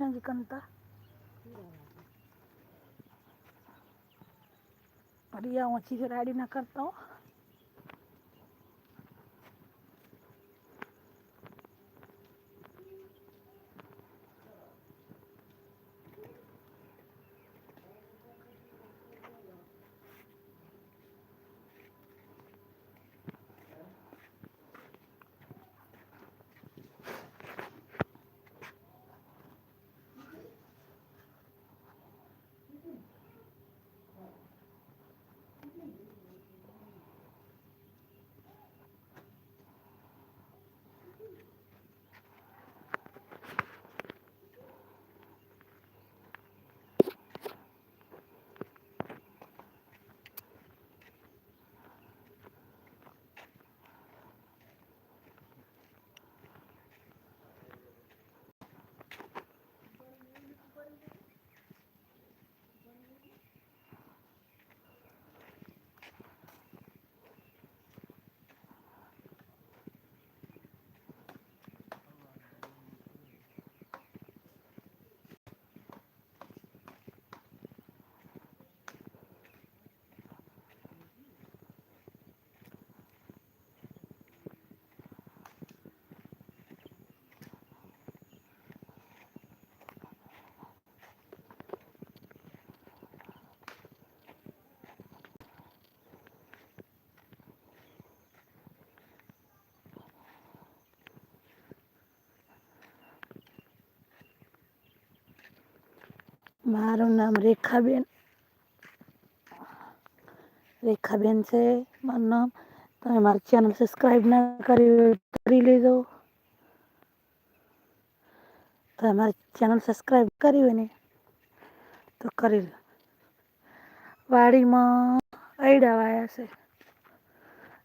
જ કનતા રિયા ઓછી રાડી ના કરતા હો મારું નામ રેખાબેન. રેખાબેન છે, મારું નામ. તમે મારી ચેનલ સબસ્ક્રાઈબ ના કરી કરી લેજો. તમે મારી ચેનલ સબસ્ક્રાઈબ કરી હોય ને તો કરી લો. વાડીમાં અયડા વાયા છે.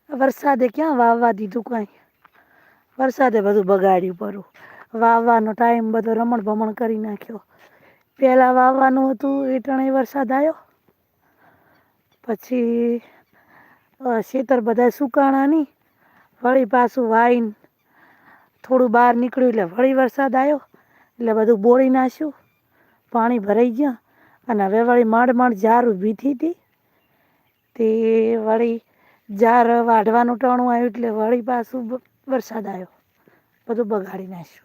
વરસાદે ક્યાં વાવવા દીધું કાંઈ? વરસાદે બધું બગાડ્યું પરું વાવવાનો ટાઈમ બધો રમણ ભમણ કરી નાખ્યો. પહેલાં વાવવાનું હતું, એ ત્રણેય વરસાદ આવ્યો પછી ખેતર બધા સુકાણા નહીં વળી પાછું વાઈને થોડું બહાર નીકળ્યું એટલે વળી વરસાદ આવ્યો એટલે બધું બોળી નાખ્યું, પાણી ભરાઈ ગયા, અને હવે વળી માંડ માંડ ઝાર ઊભી હતી. તે વળી ઝાર વાઢવાનું ટાણું આવ્યું એટલે વળી પાછું વરસાદ આવ્યો બધું બગાડી નાખ્યું.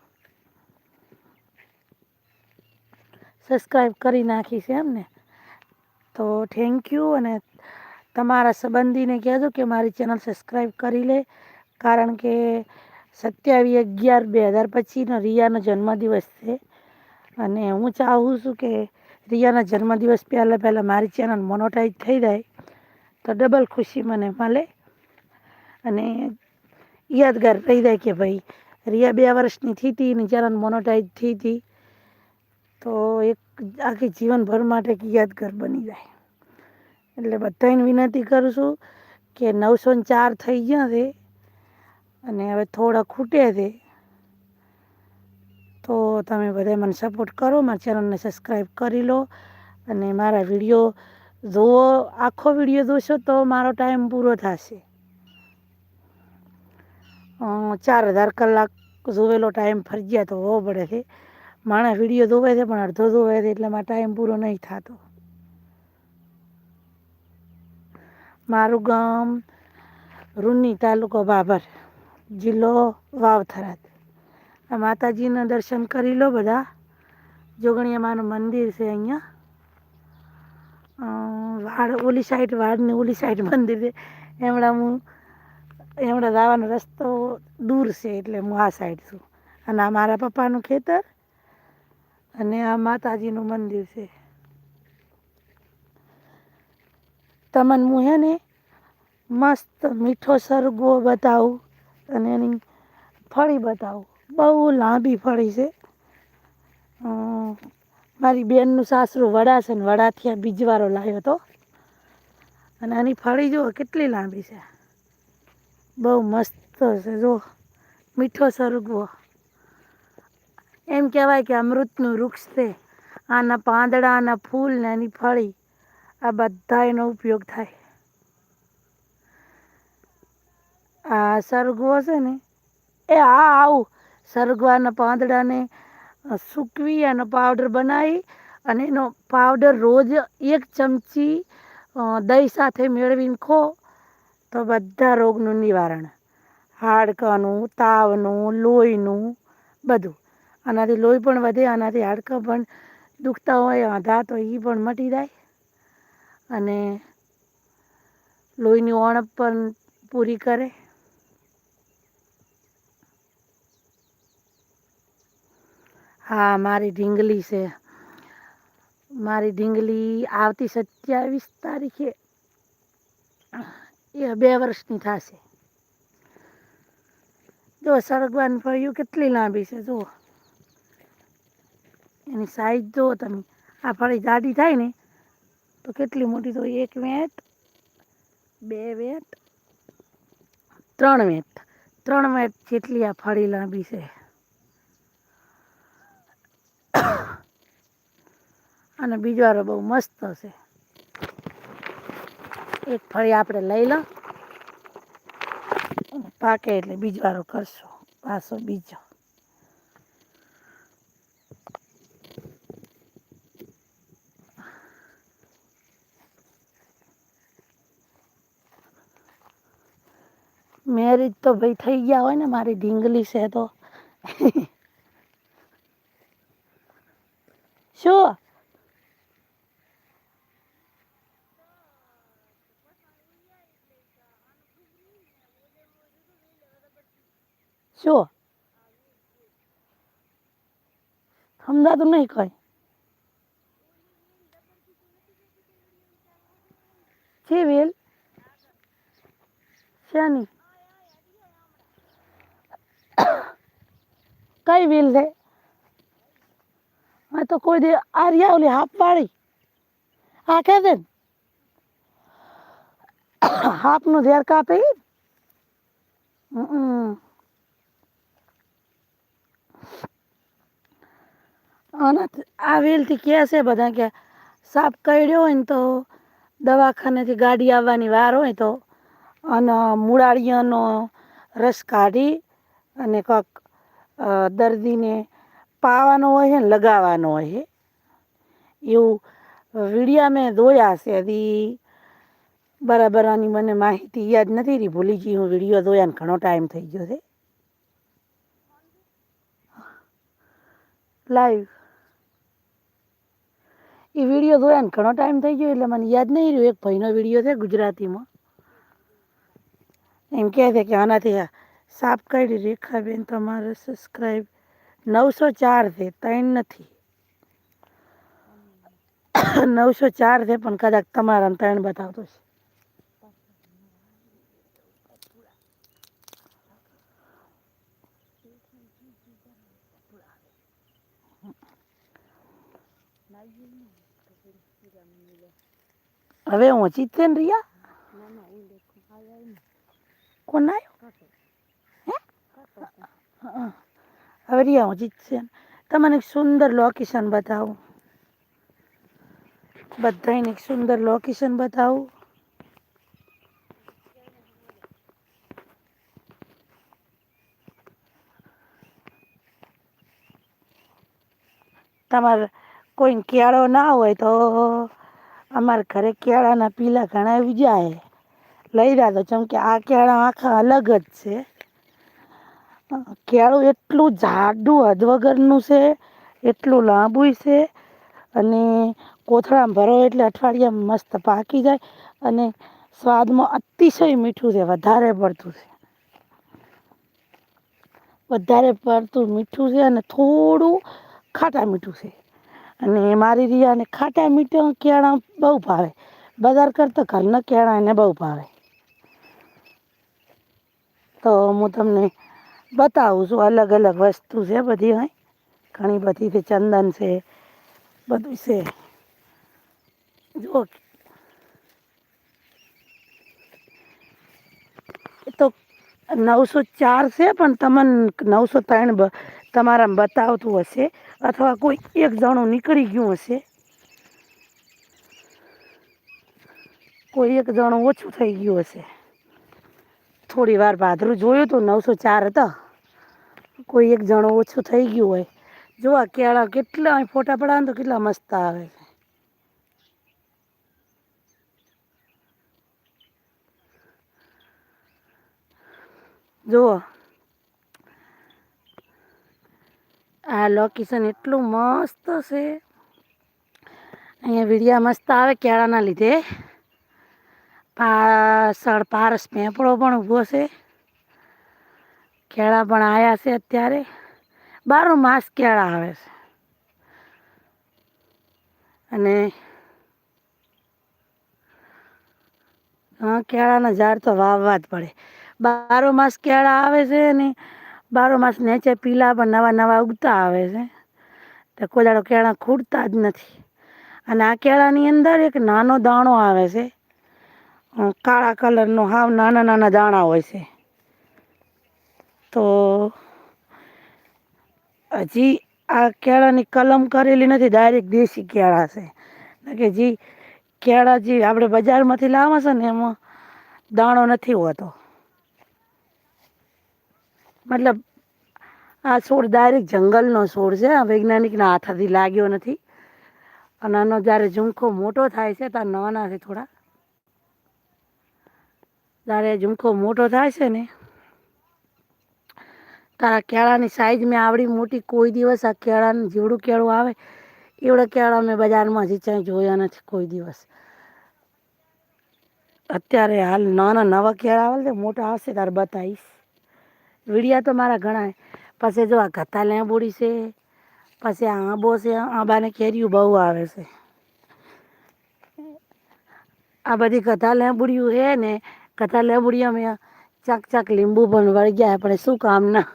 સબસ્ક્રાઈબ કરી નાખી છે એમને. તો થેન્ક યુ અને તમારા સંબંધીને કહેજો કે મારી ચેનલ સબસ્ક્રાઈબ કરી લે. કારણ કે સત્યાવીસ અગિયાર બે હજાર પચીસનો રિયાનો જન્મદિવસ છે. અને હું ચાહું છું કે રિયાના જન્મદિવસ પહેલાં પહેલાં મારી ચેનલ મોનોટાઈઝ થઈ જાય. તો ડબલ ખુશી મને મળે. અને યાદગાર રહી જાય કે ભાઈ, રિયા બે વર્ષની થઈ હતી ને ચેનલ મોનોટાઈઝ થઈ હતી તો એક આખી જીવનભર માટે એક યાદગાર બની જાય. એટલે બધાને વિનંતી કરું છું કે નવસો ને ચાર થઈ ગયા છે અને હવે થોડા ખૂટે છે. તો તમે બધા મને સપોર્ટ કરો, મારા ચેનલને સબસ્ક્રાઈબ કરી લો અને મારા વીડિયો જુઓ. આખો વીડિયો જોશો તો મારો ટાઈમ પૂરો થશે. ચાર હજાર કલાક જોવેલો ટાઈમ ફરજિયાત હોવો પડે છે. માણસ વીડિયો જોવે છે, પણ અડધો જોવે છે, એટલે મારા ટાઈમ પૂરો નહીં થતો. મારું ગામ રૂની તાલુકો બાબર, જિલ્લો વાવથરાદ. આ માતાજીના દર્શન કરી લો બધા. જોગણીયા માનું મંદિર છે અહીંયા. વાડ, ઓલી સાઈડ વાડની ઓલી સાઈડ મંદિર છે. એમણા હું એમણા જવાનો રસ્તો દૂર છે, એટલે હું આ સાઈડ છું. અને આ મારા પપ્પાનું ખેતર અને આ માતાજીનું મંદિર છે. તમને હું હે ને મસ્ત મીઠો સરગવો બતાવું અને એની ફળી બતાવું. બહુ લાંબી ફળી છે. મારી બેનનું સાસરું વડા છે ને વડાથી આ બીજવારો લાવ્યો હતો. અને આની ફળી જુઓ કેટલી લાંબી છે. બહુ મસ્ત છે જો મીઠો સરગવો. એમ કહેવાય કે અમૃતનું વૃક્ષ છે. આના પાંદડા, આના ફૂલ ને એની ફળી. આ બધા એનો ઉપયોગ થાય. આ સરગવો છે ને, એ હા આવું સરગવાના પાંદડાને સૂકવી એનો પાવડર બનાવી અને એનો પાવડર રોજ એક ચમચી દહીં સાથે મેળવીને ખો તો બધા રોગનું નિવારણ. હાડકાનું, તાવનું, લોહીનું બધું. આનાથી લોહી પણ વધે, આનાથી હાડકાં પણ દુખતા હોય, આધા તો એ પણ મટી જાય. અને લોહીની ઓણપ પણ પૂરી કરે. હા, મારી ઢીંગલી છે. મારી ઢીંગલી આવતી સત્યાવીસ તારીખે એ બે વર્ષની થશે. જો સળગવાની ફળિયું કેટલી લાંબી છે, જુઓ. એની સાઈઝ જુઓ તમે. આ ફળી જાડી થાય ને, તો કેટલી મોટી તો એક વેટ, બે વેટ, ત્રણ વેટ. ત્રણ વેટ જેટલી આ ફળી લાંબી છે. અને બીજો વારો બહુ મસ્ત છે. એક ફળી આપણે લઈ લો. પાકે એટલે બીજો કરશો કરશું. પાછો બીજો. મેરેજ તો ભાઈ થઈ ગયા હોય ને, મારી ઢીંગલી છે તો. શું? શું? સમજાતું નહીં કઈ. છે વેલ? શાની? કઈ વિલ છે હા તો કોઈ દે આર્યા ઓલી હાફ વાળી આ કે છે નું? ઝેર કાપે અને આ વેલથી કહે છે બધા કે સાપ કરડ્યો હોય ને તો દવાખાનેથી ગાડી આવવાની વાર હોય તો અને મૂળાળિયાનો રસ કાઢી અને અ, દર્દીને પાવાનો હોય ને લગાવવાનો હોય. એવું વિડીયા મેં જોયા છે હજી. બરાબર આની મને માહિતી યાદ નથી રહી, ભૂલી ગઈ હું વીડિયો જોયા ને ઘણો ટાઈમ થઈ ગયો છે. લાઈવ એ વીડિયો જોયા ને ઘણો ટાઈમ થઈ ગયો એટલે મને યાદ નહીં રહ્યું. એક ભાઈનો વીડિયો છે ગુજરાતીમાં. એમ કહે છે કે આનાથી આ સાપ કાઢી રેખાબેન તમારે સબસ્ક્રાઈબ નવસો ચાર છે ત્રણ નથી. નવસો ચાર છે પણ કદાચ તમારા ત્રણ બતાવતો છે હવે હું ચિત્તેન ને રિયા કોણ આવ્યો. હવે રિયા હું જીતશે. તમને એક સુંદર લોકેશન બતાવું. બધાને એક સુંદર લોકેશન બતાવું. તમારે કોઈ કેળો ના હોય તો અમારા ઘરે કેળાના પીલા ઘણા જાય. લઈ રહ્યા તો ચમકે આ કેળા આખા અલગ જ છે. કેળું એટલું જાડું હદ વગરનું છે, એટલું લાંબુ છે અને કોથળામાં ભરો એટલે અઠવાડિયામાં મસ્ત પાકી જાય અને સ્વાદમાં અતિશય મીઠું છે, વધારે પડતું છે. વધારે પડતું મીઠું છે અને થોડું ખાટા મીઠું છે. અને મારી રિયાને ખાટા મીઠા કેળા બહુ ભાવે. બજાર કરતાં ઘરના કેળા એને બહુ ભાવે. તો હું તમને બતાવું છું, અલગ અલગ વસ્તુ છે બધી અહીં ઘણી બધી છે, ચંદન છે, બધું છે. જો એ તો નવસો ચાર છે, પણ તમને નવસો ત્રણ તમારા બતાવતું હશે, અથવા કોઈ એક જણું નીકળી ગયું હશે. કોઈ એક જણું ઓછું થઈ ગયું હશે. થોડી વાર ભાદરું જોયું તો નવસો ચાર હતા. કોઈ એક જણો ઓછું થઈ ગયું હોય. જો આ કેળા કેટલા ફોટા પડાવે તો કેટલા મસ્ત આવે છે. જુઓ. આ લોકેશન એટલું મસ્ત છે. અહીંયા વિડીયા મસ્ત આવે કેળાના લીધે. પાછળ પારસ પેંપળો પણ ઊભો છે. કેળા પણ આવ્યા છે અત્યારે. બારો માસ કેળા આવે છે. અને હા, કેળાના ઝાડ તો વાવવા જ પડે. બારો માસ કેળા આવે છે ને બારો માસ નીચે પીલા પણ નવા નવા ઉગતા આવે છે. તો કોઈ દાડો કેળા ખૂટતા જ નથી. અને આ કેળાની અંદર એક નાનો દાણો આવે છે. કાળા કલરનો હાવ નાના નાના દાણા હોય છે. તો હજી આ કેળાની કલમ કરેલી નથી, ડાયરેક્ટ દેશી કેળા છે. કે જે કેળા જે આપણે બજારમાંથી લાવે છે ને, એમાં દાણો નથી હોતો. મતલબ આ છોડ ડાયરેક્ટ જંગલનો છોડ છે, આ વૈજ્ઞાનિકના હાથથી લાગ્યો નથી. અને આનો જ્યારે ઝુમખો મોટો થાય છે ત્યારે નાના છે થોડા. જ્યારે ઝુમખો મોટો થાય છે ને? તારા કેળાની સાઈઝ મેં આવડી મોટી કોઈ દિવસ આ કેળાનું જેવડું કેળું આવે, એવડા કેળા મેં બજારમાં હજી જોયા નથી કોઈ દિવસ. અત્યારે હાલ નાના નવા કેળા આવે છે, મોટા આવશે ત્યારે બતાવીશ. વીડિયા તો મારા ઘણા. પછી જો આ ઘતા લેંબુડી છે, પછી આ આંબો છે, આંબાને કેરીયું બહુ આવે છે. આ બધી કથા લેંબુડિયું છે ને કથા લેંબુડિયામાં ચાક ચાક લીંબુ પણ વળગ્યા પણ શું કામના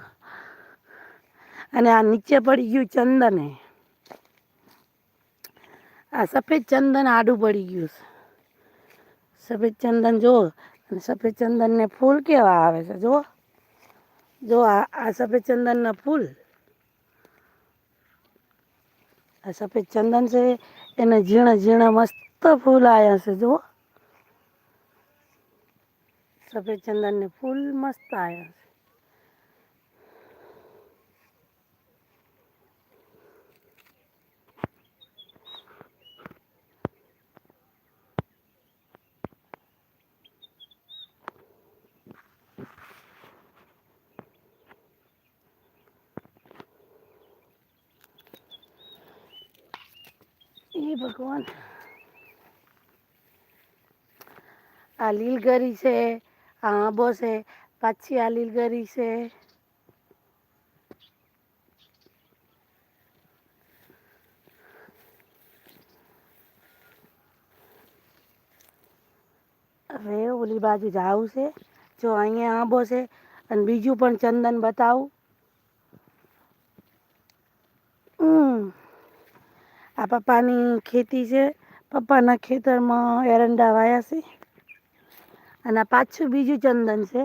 અને આ નીચે પડી ગયું ચંદન આ સફેદ ચંદન આડું પડી ગયું છે. સફેદ ચંદન જો અને સફેદ ચંદનને ફૂલ કેવા આવે છે જો જો આ આ સફેદ ચંદનના ફૂલ. આ સફેદ ચંદન છે, એને ઝીણા ઝીણા મસ્ત ફૂલ આવ્યા છે જો સફેદ ચંદનને ફૂલ મસ્ત આવ્યા છે એ ભગવાન આ લીલગરી છે આ આંબો છે. પાછી આ લીલગરી છે. હવે ઓલી બાજુ જાવું છે. જો અહીંયા આંબો છે અને બીજું પણ ચંદન બતાવું. આ પપ્પાની ખેતી છે. પપ્પાના ખેતરમાં એરંડા વાયા છે. અને પાછું બીજું ચંદન છે.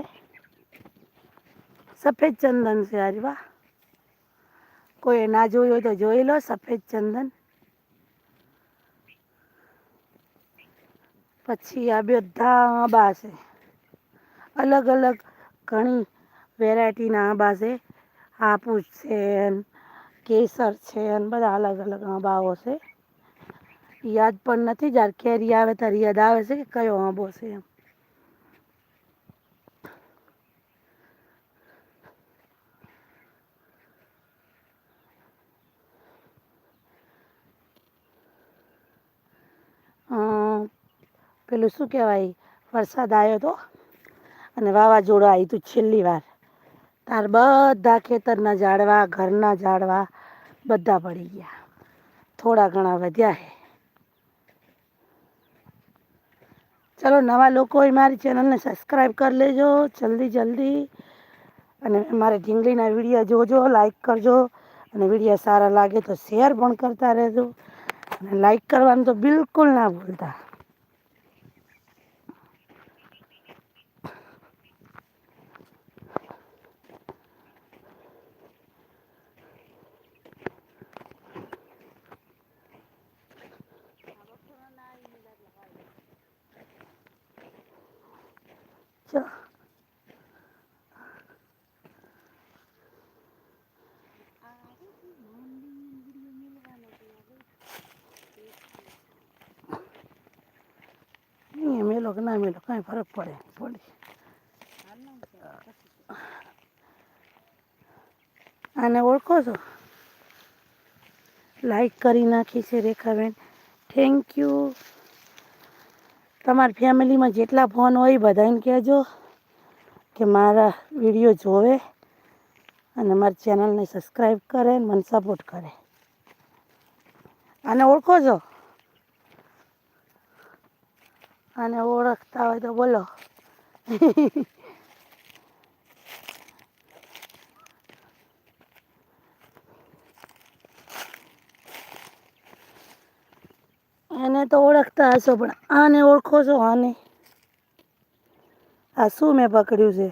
સફેદ ચંદન છે હરવા કોઈ ના જોયું હોય તો જોઈ લો, સફેદ ચંદન. પછી આ બધા આંબા છે. અલગ અલગ ઘણી વેરાયટીના આંબા છે. હાપુસ છે, કેસર છે ને બધા અલગ અલગ આંબાઓ છે. યાદ પણ નથી, જ્યારે કેરી આવે ત્યારે યાદ આવે છે કે કયો આંબો છે એમ અમ, પેલું શું કહેવાય? વરસાદ આવ્યો તો? અને વાવાઝોડું આવ્યું હતું છેલ્લી વાર. તાર બધા ખેતરના ઝાડવા, ઘરના ઝાડવા બધા પડી ગયા. થોડા ઘણા વધ્યા હે. ચલો, નવા લોકો મારી ચેનલને સબસ્ક્રાઈબ કરી લેજો. જલ્દી જલ્દી. અને મારે ઢીંગલીના વીડિયો જોજો લાઈક કરજો. અને વીડિયો સારા લાગે તો શેર પણ કરતા રહેજો. અને લાઈક કરવાનું તો બિલકુલ ના ભૂલતા ચલો કે ના ફરક પડે. પડી આને ઓળખો છો? લાઈક કરી નાખી છે રેખાબેન. થેન્ક યુ તમારી ફેમિલીમાં જેટલા ફોન હોય બધાને કહેજો કે મારા વીડિયો જોવે અને મારી ચેનલને સબસ્ક્રાઈબ કરે મને સપોર્ટ કરે. આને ઓળખો છો? આને ઓળખતા હોય તો બોલો. એને તો ઓળખતા હશો, પણ આને ઓળખો છો આને? આ શું મેં પકડ્યું છે?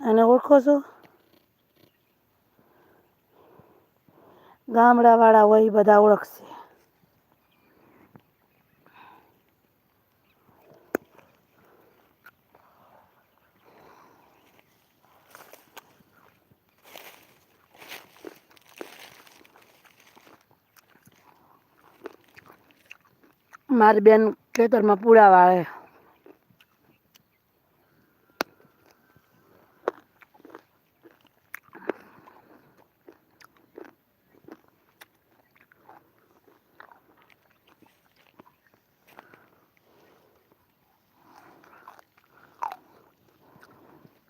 આને ઓળખો છો? ગામડાવાળા હોય બધા ઓળખશે. મારી બેન ખેતરમાં પૂળા વાળે.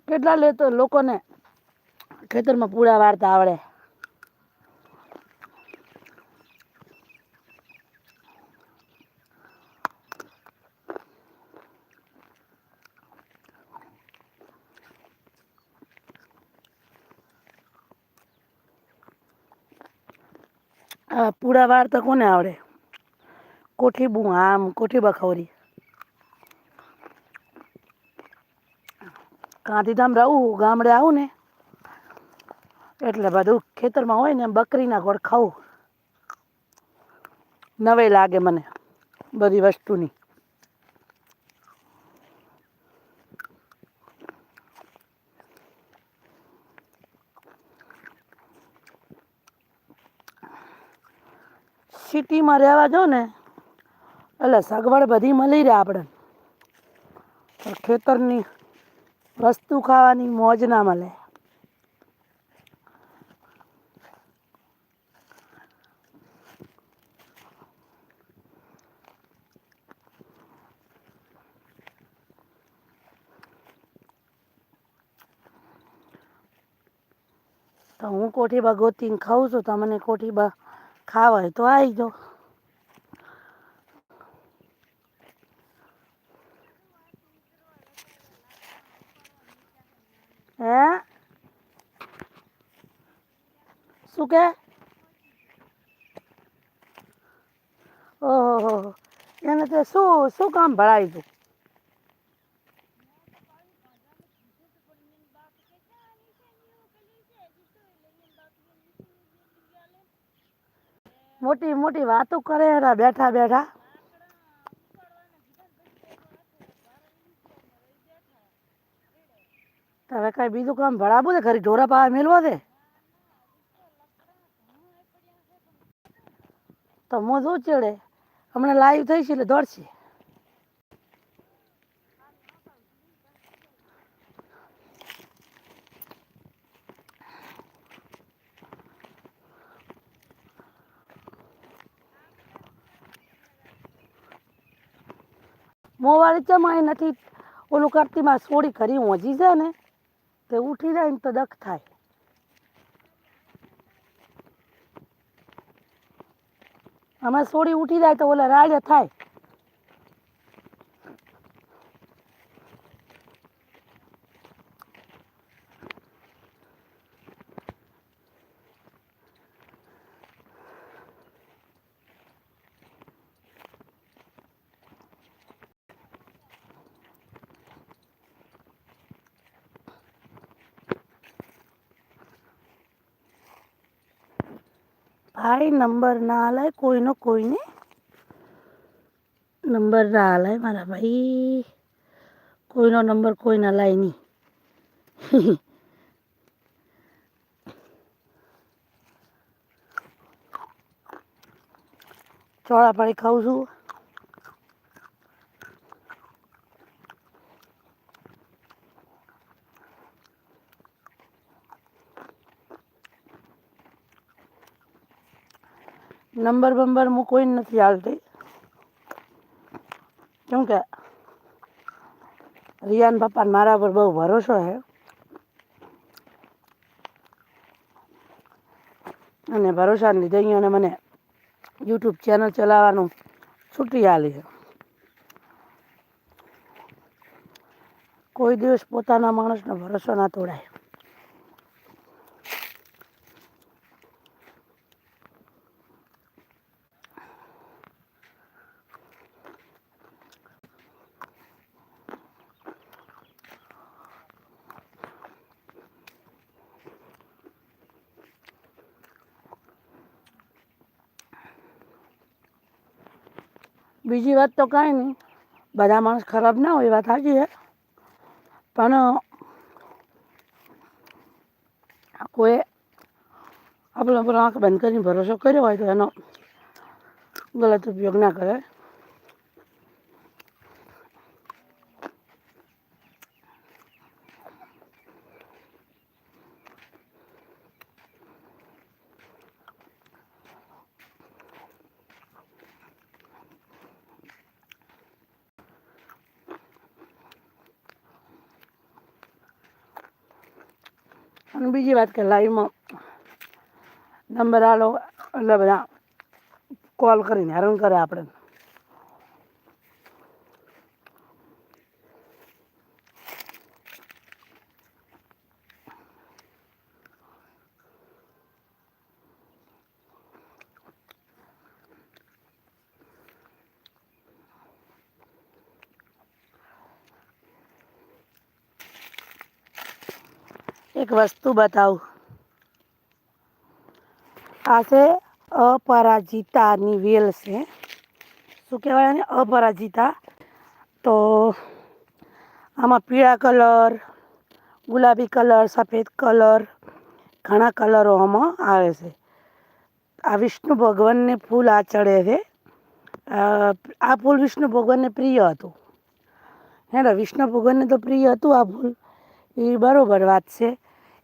કેટલા લેતો લોકોને ખેતરમાં પૂળા વાળતા આવડે. પૂળા વાળતા કોને આવડે? કોઠી બુ આમ કોઠી બખવરી ગાંધીધામ રહું ગામડે આવું ને? એટલે બધું ખેતરમાં હોય ને બકરીના ગોળ ખાવું. નવે લાગે મને બધી વસ્તુની. સિટીમાં રહેવા જો ને, એટલે સગવડ બધી મળી રહે આપણે. ખેતરની વસ્તુ ખાવાની મોજ ના મળે. તો હું કોઠી બા ગોતીને ખાઉં છું તમને કોઠી બા ખાવા હોય તો આવી જાઓ. હે? શું કે? ઓહો એને તે શું શું કામ ભરાયું હતું મોટી વાતો કરે એરા બેઠા બેઠા. હવે કઈ બીજું કામ ભરાવું છે? ખરી ઢોરા પાવા મેળવો છે? તો હું શું ચડે હમણાં લાઈવ થઈ છે એટલે દોડશે. મોવાળી ચમાય નથી? ઓલું કરતી માં સોડી કરી ઓજી જાય ને, તે ઉઠી જાય ને તો દખ થાય. આમાં સોડી ઉઠી જાય તો ઓલા રાડે થાય. ભાઈ નંબર ના આલાય, કોઈનો કોઈને નંબર ના આલાય મારા ભાઈ. કોઈનો નંબર કોઈ ના લાય નહીં. ચોળા પાડી ખાઉં છું. નંબર બંબર હું કોઈ નથી હાલતી. કેમ કે રિયાન પપ્પાને મારા પર બહુ ભરોસો છે. અને ભરોસાને લીધે અહીંયાને મને યુટ્યુબ ચેનલ ચલાવવાનું છૂટી આલી છે. કોઈ દિવસ પોતાના માણસનો ભરોસો ના તોડાય. બીજી વાત તો કાંઈ નહીં. બધા માણસ ખરાબ ના હોય વાત સાચી છે. પણ, કોઈ આપણો આપણો આંખ બંધ કરીને ભરોસો કર્યો હોય તો એનો ગલત ઉપયોગ ના કરે. અને બીજી વાત કે લાઈવમાં નંબર આલો એટલે બધા કોલ કરીને હેરાન કરે આપણે એક વસ્તુ બતાવું. આ છે અપરાજિતાની વેલ છે. શું કહેવાય આને અપરાજિતા. તો આમાં પીળા કલર, ગુલાબી કલર, સફેદ કલર, ઘણા કલરો આમાં આવે છે. આ વિષ્ણુ ભગવાનને ફૂલ આ ચડે છે આ ફૂલ વિષ્ણુ ભગવાનને પ્રિય હતું. હે ને વિષ્ણુ ભગવાનને તો પ્રિય હતું આ ફૂલ. એ બરોબર વાત છે.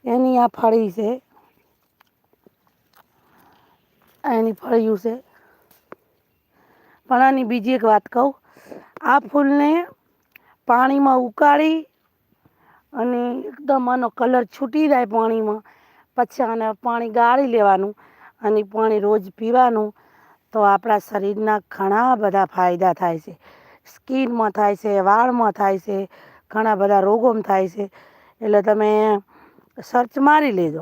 એની આ ફળી છે. એની ફળિયું છે. પણ આની બીજી એક વાત કહું. આ ફૂલને પાણીમાં ઉકાળી અને એકદમ આનો કલર છૂટી જાય પાણીમાં, પછી આને પાણી ગાળી લેવાનું અને પાણી રોજ પીવાનું, તો આપણા શરીરના ઘણા બધા ફાયદા થાય છે. સ્કિનમાં થાય છે, વાળમાં થાય છે, ઘણા બધા રોગોમાં થાય છે. એટલે તમે સર્ચ મારી લેજો.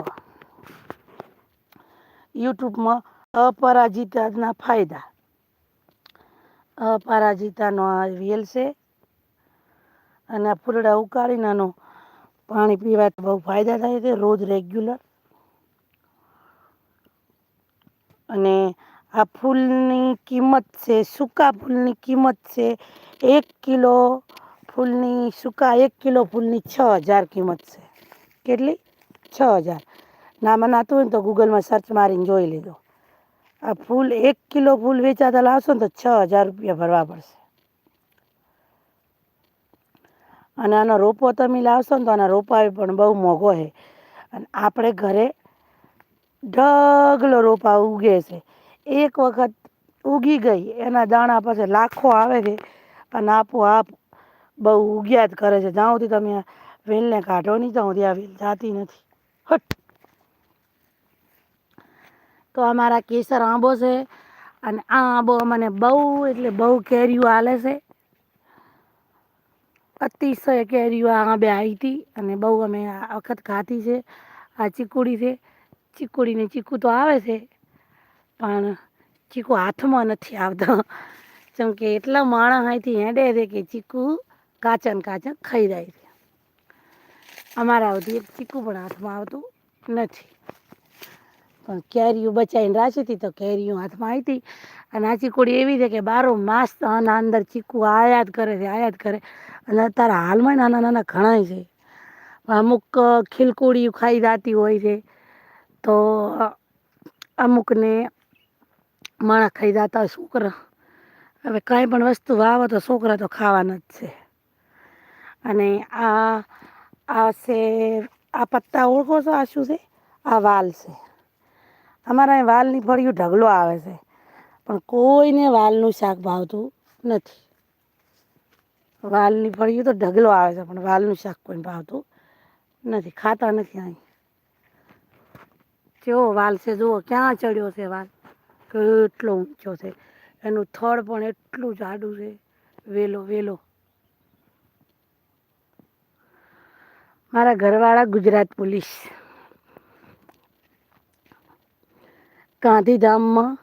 યુટ્યુબમાં અપરાજિતાના ફાયદા. અપરાજિતાનો આ વેલ છે. અને આ ફૂલડા ઉકાળીને આનું પાણી પીવાથી બહુ ફાયદા થાય છે, રોજ રેગ્યુલર અને આ ફૂલની કિંમત છે, સૂકા ફૂલની કિંમત છે, એક કિલો ફૂલની સૂકા એક કિલો ફૂલની છ હજાર કિંમત છે. કેટલી? છ હજાર. નામાં નાતું હોય ને તો ગૂગલમાં સર્ચ મારીને જોઈ લીધો. આ ફૂલ, એક કિલો ફૂલ વેચાતા લાવશો ને તો છ હજાર રૂપિયા ભરવા પડશે. અને આનો રોપો તમે લાવશો ને તો આના રોપા પણ બહુ મોંઘો છે. અને આપણે ઘરે ઢગલો રોપા ઉગે છે. એક વખત ઉગી ગઈ, એના દાણા પછી લાખો આવે છે. અને આપોઆપ બહુ ઉગ્યા જ કરે છે. જ્યાં તમે વેલને કાઢો નહીં, ત્યાં આ વેલ જાતી નથી. હટ. તો અમારા કેસર આંબો છે અને આ આંબો મને બહુ એટલે બહુ કેરીઓ આલે છે. અતિશય કેરીઓ આ આંબે આવી હતી અને બહુ અમે આ વખત ખાધી છે. આ ચીકુડી છે. ચીકુડીને ચીકુ તો આવે છે, પણ ચીકુ હાથમાં નથી આવતો. કેમ કે એટલા માણસ અહીંથી હેંડે છે કે ચીકુ કાચન કાચન ખાઈ જાય છે. અમારા સુધી એક ચીકુ પણ હાથમાં આવતું નથી. પણ કેરીઓ બચાવીને રાખી હતી તો કેરીઓ હાથમાં આવી હતી. અને આ ચીકુડી એવી છે કે બારો માસ આના અંદર ચીકુ આયાત કરે છે, આયાત કરે. અને અત્યારે હાલમાં નાના નાના ઘણાય છે. અમુક ખીલકુડીઓ ખાઈ જતી હોય છે. તો અમુકને માણસ ખાઈ જતા હોય છોકરા. હવે કાંઈ પણ વસ્તુ વાવો તો છોકરા તો ખાવાના જ છે. અને આ આ છે આ પત્તા ઓળખો છો આ શું છે? આ વાલ છે. અમારા અહીં વાલની ફળિયું ઢગલો આવે છે, પણ કોઈને વાલનું શાક ભાવતું નથી. વાલની ફળીયું તો ઢગલો આવે છે, પણ વાલનું શાક કોઈને ભાવતું નથી. ખાતા નથી અહીં. કેવો વાલ છે, જુઓ, ક્યાં ચડ્યો છે વાલ? કેટલો ઊંચો છે. એનું થડ પણ એટલું જાડું છે. વેલો વેલો. મારા ઘરવાળા ગુજરાત પોલીસ. ગાંધીધામમાં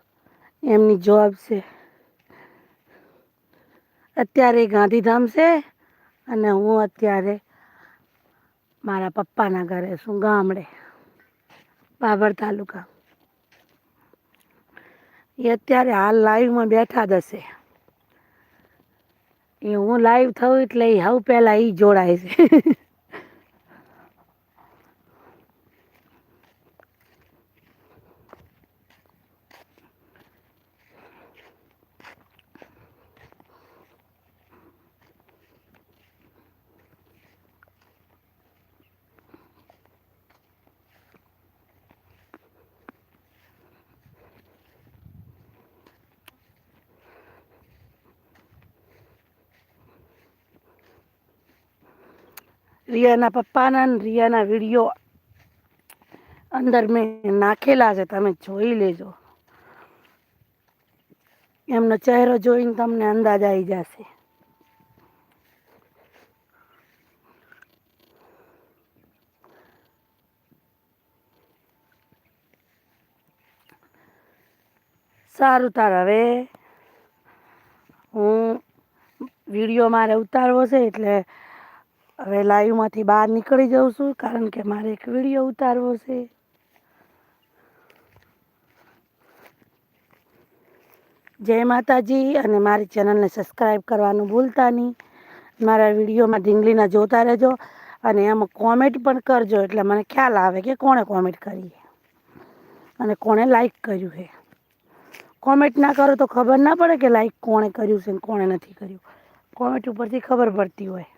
એમની જોબ છે. અત્યારે ગાંધીધામ છે અને હું અત્યારે મારા પપ્પાના ઘરે છું, ગામડે, બાબર તાલુકા. એ અત્યારે હાલ લાઈવમાં બેઠા જ એ હું લાઈવ થયું એટલે એ હવે પહેલાં એ જોડાય છે. રિયાના પપ્પાના રિયાના વીડિયો અંદર મેં નાખેલા છે, તમે જોઈ લેજો. એમનો ચહેરો જોઈને તમને અંદાજ આવી જશે. સારું, તાર હવે હું વીડિયો મારે ઉતારવો છે, એટલે હવે લાઈવમાંથી બહાર નીકળી જાઉં છું, કારણ કે મારે એક વીડિયો ઉતારવો છે. જય માતાજી, અને મારી ચેનલને સબસ્ક્રાઈબ કરવાનું ભૂલતા નહીં. મારા વિડીયોમાં ઢીંગલીના જોતા રહેજો, અને એમાં કોમેન્ટ પણ કરજો, એટલે મને ખ્યાલ આવે કે કોણે કોમેન્ટ કરી અને કોણે લાઈક કર્યું છે. કોમેન્ટ ના કરો તો ખબર ના પડે કે લાઈક કોણે કર્યું છે કોણે નથી કર્યું. કોમેન્ટ ઉપરથી ખબર પડતી હોય.